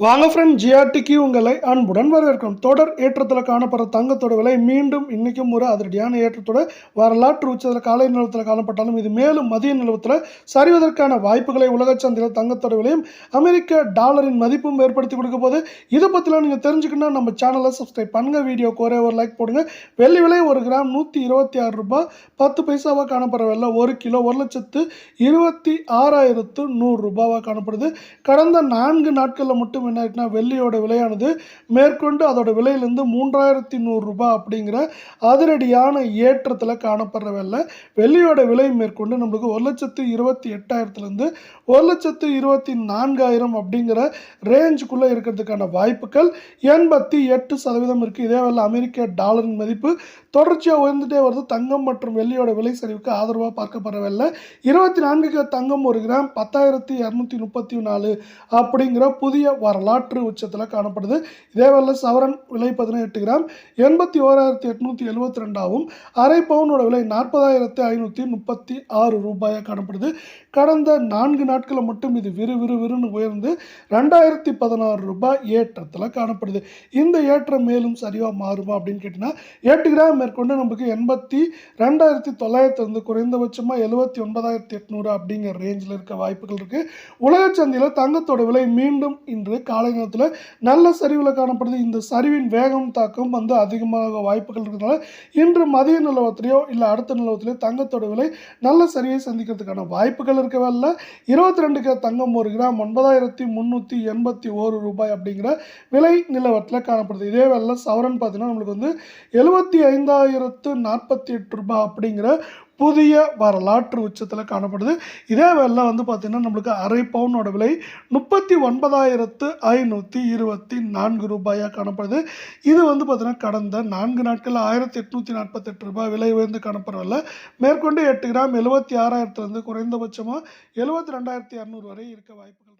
வாங்க ஃப்ரெண்ட் ஜிஆர்டிக்கு உங்களை அன்புடன் வரவேற்கும் தொடர் ஏற்றத்தில் காணப்படுற தங்கத்தோட விலை மீண்டும் இன்றைக்கும் ஒரு அதிரடியான ஏற்றத்தோட வரலாற்று உச்சத்தில் காலை நிலவரத்தில் காணப்பட்டாலும் இது மேலும் மதிய நிலவரத்தில் சரிவதற்கான வாய்ப்புகளை உலக சந்தையில் தங்கத்தோட விலையும் அமெரிக்க டாலரின் மதிப்பும் ஏற்படுத்தி கொடுக்க போது இதை பற்றிலாம் நீங்கள் தெரிஞ்சுக்கணும்னா நம்ம சேனலை சப்ஸ்கிரைப் பண்ணுங்க வீடியோக்கு ஒரே ஒரு லைக் போடுங்க. வெள்ளி விலை ஒரு கிராம் நூற்றி இருபத்தி ஆறு ரூபாய். பத்து பைசாவாக காணப்படுற வெள்ளை ஒரு கிலோ ஒரு லட்சத்து இருபத்தி ஆறாயிரத்து நூறு ரூபாவாக காணப்படுது. கடந்த நான்கு நாட்களில் மட்டும் என்ன ஆயிட்டுனா வெள்ளியோட விலையானது மேற்கொண்டு அதோட விலையிலேருந்து மூன்றாயிரத்தி நூறுரூபா அப்படிங்கிற அதிரடியான ஏற்றத்தில் காணப்படுற வெள்ளை வெள்ளியோட விலை மேற்கொண்டு நம்மளுக்கு ஒரு லட்சத்து இருபத்தி எட்டாயிரத்துலேருந்து ஒரு லட்சத்து இருபத்தி நான்காயிரம் அப்படிங்கிற ரேஞ்சுக்குள்ளே இருக்கிறதுக்கான வாய்ப்புகள் எண்பத்தி எட்டு சதவீதம் இருக்குது இதே வேலை அமெரிக்க டாலரின் மதிப்பு தொடர்ச்சியாக உயர்ந்துகிட்டே வருது. தங்கம் மற்றும் வெள்ளியோட விலை சரிவுக்கு ஆதரவாக பார்க்கப்படுறவில்லை இருபத்தி நான்குக்கு தங்கம் ஒரு கிராம் பத்தாயிரத்தி இரநூத்தி முப்பத்தி நாலு அப்படிங்கிற புதிய வரலாற்று உச்சத்தில் காணப்படுது. இதே சவரன் விலை பதினெட்டு கிராம் எண்பத்தி ஓராயிரத்தி எட்நூற்றி எழுபத்தி ரெண்டாவும் அரை பவுனோட விலை நாற்பதாயிரத்தி ஐநூற்றி முப்பத்தி ஆறு ரூபாயாக காணப்படுது. கடந்த நான்கு நாட்களில் மட்டும் இது விறு விறு விறுன்னு உயர்ந்து ரெண்டாயிரத்தி பதினாறு ரூபாய் ஏற்றத்தில் காணப்படுது. இந்த ஏற்றம் மேலும் சரிவாக மாறுமா அப்படின்னு கேட்டிங்கன்னா எட்டு கிராம் மேற்கொண்டு நமக்கு எண்பத்தி ரெண்டாயிரத்தி தொள்ளாயிரத்துலேருந்து குறைந்தபட்சமாக எழுபத்தி ஒன்பதாயிரத்தி எட்நூறு அப்படிங்கிற ரேஞ்சில் இருக்க வாய்ப்புகள் இருக்குது உலக சந்தையில் தங்கத்தோட விலை மீண்டும் இன்று காலை நேரத்தில் நல்ல சரிவில் காணப்படுது. இந்த சரிவின் வேகம் தாக்கம் வந்து அதிகமாக வாய்ப்புகள் இருக்கிறதுனால இன்று மதிய நிலவரத்திலையோ இல்லை அடுத்த நிலவரத்திலையோ தங்கத்தோட விலை நல்ல சரிவை சந்திக்கிறதுக்கான வாய்ப்புகள் இருக்கவே இல்லை. இருபத்தி ரெண்டு கிலோ தங்கம் ஒரு கிராம் ஒன்பதாயிரத்தி முந்நூற்றி எண்பத்தி ஓரு ரூபாய் அப்படிங்கிற விலை நிலவரத்தில் காணப்படுது. இதே வேலை சவரன் பார்த்தீங்கன்னா நம்மளுக்கு வந்து எழுபத்தி ஐந்தாயிரத்து நாற்பத்தி எட்டு ரூபாய் அப்படிங்கிற புதிய வரலாற்று உச்சத்தில் காணப்படுது. இதே வேலை வந்து பார்த்திங்கன்னா நம்மளுக்கு அரை பவுனோட விலை முப்பத்தி ஒன்பதாயிரத்து ஐநூற்றி இருபத்தி நான்கு ரூபாயாக காணப்படுது. இது வந்து பார்த்திங்கன்னா கடந்த நான்கு நாட்களில் ஆயிரத்தி எட்நூற்றி நாற்பத்தெட்டு ரூபாய் விலை உயர்ந்து காணப்படவில்லை. மேற்கொண்டு எட்டு கிராம் எழுபத்தி ஆறாயிரத்துலேருந்து குறைந்தபட்சமாக எழுபத்தி ரெண்டாயிரத்தி இரநூறு வரை இருக்க வாய்ப்பு